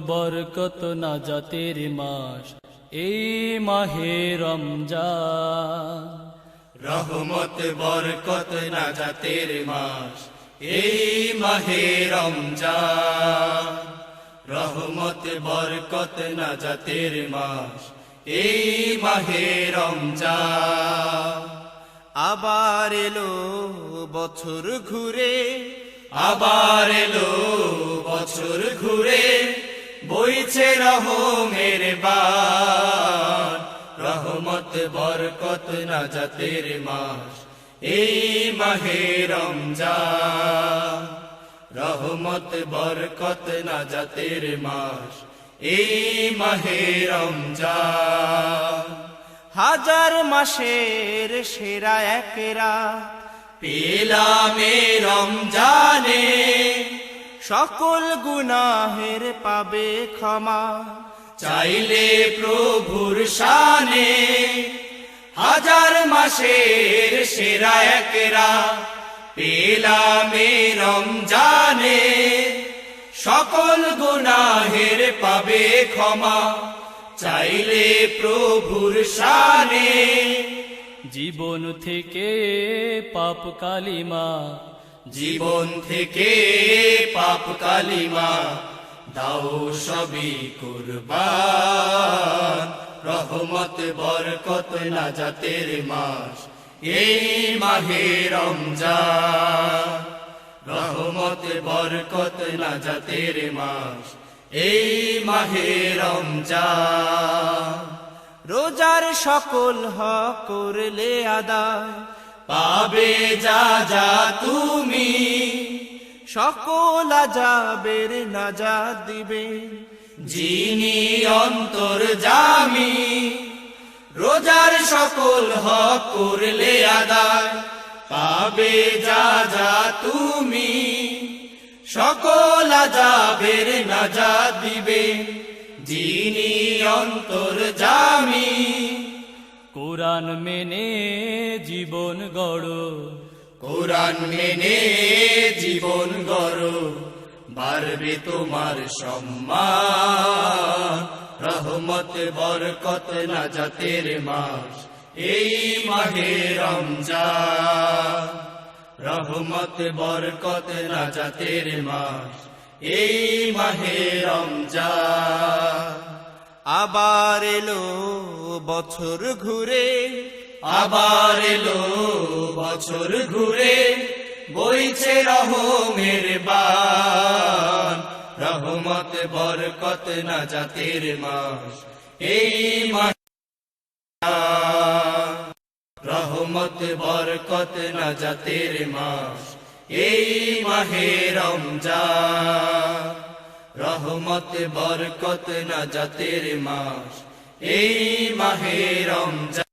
বরকত না জাতের মাস এই মাহে রমজান। রহমত, বরকত নাজাতের মাস এই মাহে রমজান। রহমত, বরকত নাজাতের মাস এই মাহে রমজান। আবার এলো বছর ঘুরে, আবার এলো বছর ঘুরে বইছে রহমের বান। রহমত, বরকত, নাজাতের মাস এই মাহে রমজান। রহমত, বরকত, নাজাতের মাস এই মাহে রমজান। হাজার মাসের সেরা একেরা পেলামে রমজানে সকল গুনাহের পাবে ক্ষমা। চাইলে প্রভুর শানে হাজার মাসের সেরা একরা। পেলামে রমজানে সকল গুনাহের পাবে ক্ষমা। চাইলে প্রভুর শানে জীবন থেকে পাপ কালিমা জীবন থেকে পাপ কালিমা দাও সবই কুরবান। রহমত, বরকত, নাজাতের মাস এই মাহে রমজান। রহমত, বরকত, নাজাতের মাস এই মাহে রমজান। রোজার সকল হক করলে আদায় পাবে যা যা তুমি। সকল আজাবের নাজাত দিবে। যিনি অন্তর জামি, রোজার সকল হক করলে আদায় পাবে, যা যা তুমি। সকল আজাবের নাজাত দিবে। যিনি অন্তর জামি কোরআন মেনে জীবন গড়। কোরআন মেনে জীবন গড়, বাড়বে তোমার সম্মান। রহমত, বরকত, নাজাতের মাস এই মাহে রমজান। রহমত, বরকত, নাজাতের মাস এই মাহে রমজান। আবার এলো বছর ঘুরে, আবার এলো বছর ঘুরে, বইছে রহমের বান। রহমত, বরকত না জাতের মাস, এই মাস। রহমত, বরকত না জাতের মাস, এই মাহে রমজান। রহমত, বরকত না জাতের মাস এই মাহে রমজান